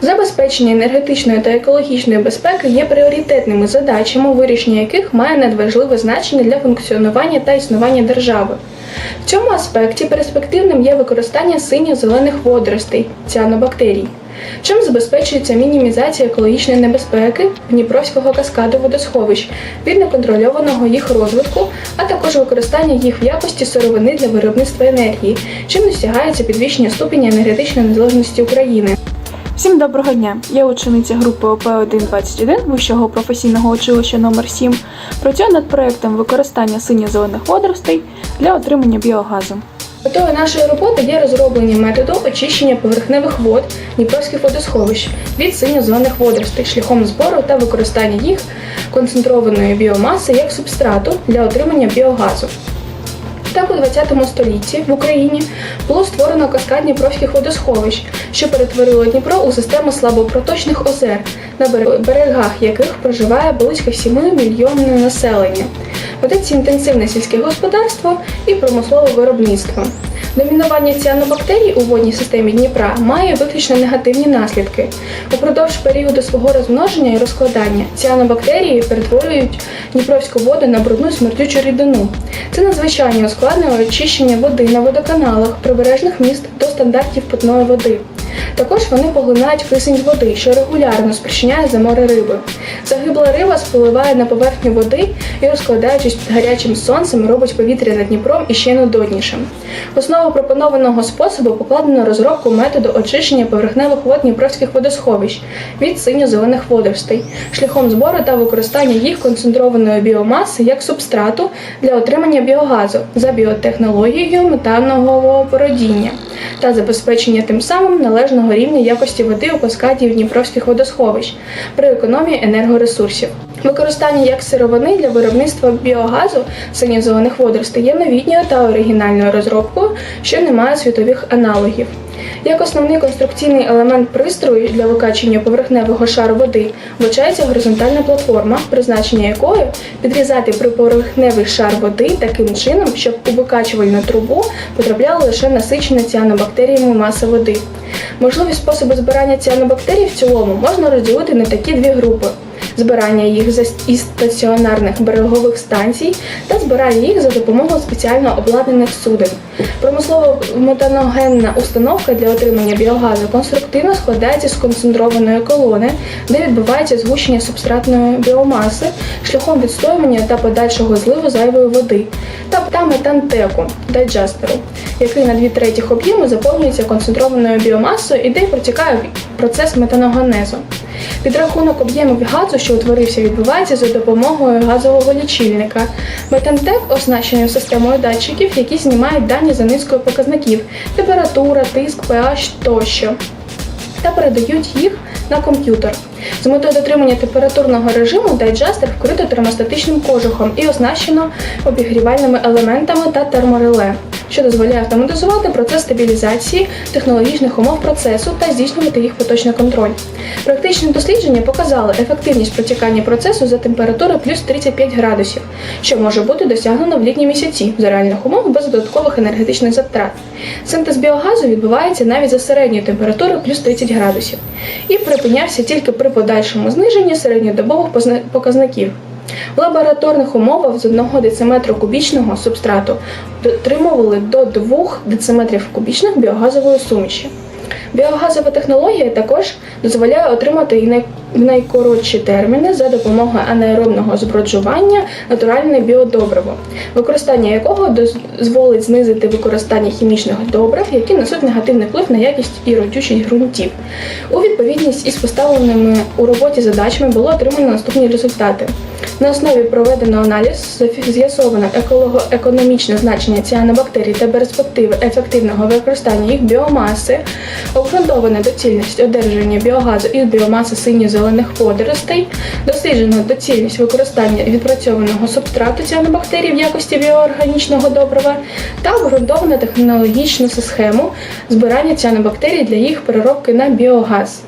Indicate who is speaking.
Speaker 1: Забезпечення енергетичної та екологічної безпеки є пріоритетними задачами, вирішення яких має надважливе значення для функціонування та існування держави. В цьому аспекті перспективним є використання синьо-зелених водоростей ціанобактерій, чим забезпечується мінімізація екологічної небезпеки Дніпровського каскаду водосховищ від неконтрольованого їх розвитку, а також використання їх в якості сировини для виробництва енергії, чим досягається підвищення ступеня енергетичної незалежності України.
Speaker 2: Всім доброго дня! Я учениця групи ОП-121 Вищого професійного училища номер 7 Працюю над проєктом використання синьо-зелених водоростей для отримання біогазу.
Speaker 1: Метою нашої роботи є розроблення методу очищення поверхневих вод Дніпровських водосховищ від синьо-зелених водоростей шляхом збору та використання їх концентрованої біомаси як субстрату для отримання біогазу. Так у 20 столітті в Україні було створено каскад Дніпровських водосховищ, що перетворило Дніпро у систему слабопроточних озер, на бере- берегах яких проживає близько 7 мільйонне населення. Ведеться інтенсивне сільське господарство і промислове виробництво. Домінування ціанобактерій у водній системі Дніпра має виключно негативні наслідки. Упродовж періоду свого розмноження і розкладання ціанобактерії перетворюють дніпровську воду на брудну смердючу рідину. Це надзвичайно ускладнює очищення води на водоканалах прибережних міст до стандартів питної води. Також вони поглинають кисень води, що регулярно спричиняє замори риби. Загибла риба спливає на поверхню води і, розкладаючись під гарячим сонцем, робить повітря над Дніпром іще нудотнішим. В основу пропонованого способу покладено розробку методу очищення поверхневих вод Дніпровських водосховищ від синьо-зелених водоростей, шляхом збору та використання їх концентрованої біомаси як субстрату для отримання біогазу за біотехнологією метанового породіння та забезпечення тим самим належного рівня якості води у каскаді Дніпровських водосховищ при економії енергоресурсів. Використання як сировини для виробництва біогазу синьо-зелених водоростей є новітньою та оригінальною розробкою, що не має світових аналогів. Як основний конструкційний елемент пристрою для викачення поверхневого шару води вбачається горизонтальна платформа, призначення якої підрізати приповерхневий шар води таким чином, щоб у викачувальну трубу потрапляла лише насичена ціанобактеріями маса води. Можливі способи збирання ціанобактерій в цілому можна розділити на такі дві групи. Збирання їх із стаціонарних берегових станцій та збирання їх за допомогою спеціально обладнаних суден. Промислово метаногенна установка для отримання біогазу конструктивно складається з концентрованої колони, де відбувається згущення субстратної біомаси шляхом відстоювання та подальшого зливу зайвої води та, та метантеку дайджестеру, який на дві третіх об'єму заповнюється концентрованою біомасою і де протікає процес метаногенезу. Підрахунок об'ємів газу, що утворився, відбувається за допомогою газового лічильника. Метантек оснащений системою датчиків, які знімають дані за низкою показників температура, тиск, pH тощо та передають їх на комп'ютер. З метою дотримання температурного режиму дайджестер вкрито термостатичним кожухом і оснащено обігрівальними елементами та термореле, що дозволяє автоматизувати процес стабілізації технологічних умов процесу та здійснювати їх поточний контроль. Практичні дослідження показали ефективність протікання процесу за температури плюс 35 градусів, що може бути досягнено в літні місяці за реальних умов без додаткових енергетичних затрат. Синтез біогазу відбувається навіть за середньої температури плюс 30 градусів і припинявся тільки при подальшому зниженні середньодобових показників. В лабораторних умовах з 1 дециметру кубічного субстрату дотримували до 2 дециметрів кубічних біогазової суміші. Біогазова технологія також дозволяє отримати в найкоротші терміни за допомогою анаеробного зброджування натуральне біодобриво, використання якого дозволить знизити використання хімічних добрив, які несуть негативний вплив на якість і родючість ґрунтів. У відповідність із поставленими у роботі задачами було отримано наступні результати. На основі проведеного аналіз з'ясовано еколого-економічне значення ціанобактерій та перспективи ефективного використання їх біомаси, обґрунтована доцільність одержання біогазу із біомаси синьо-зелених водоростей, досліджено доцільність використання відпрацьованого субстрату ціанобактерій в якості біоорганічного добрива та обґрунтовано технологічну схему збирання ціанобактерій для їх переробки на біогаз.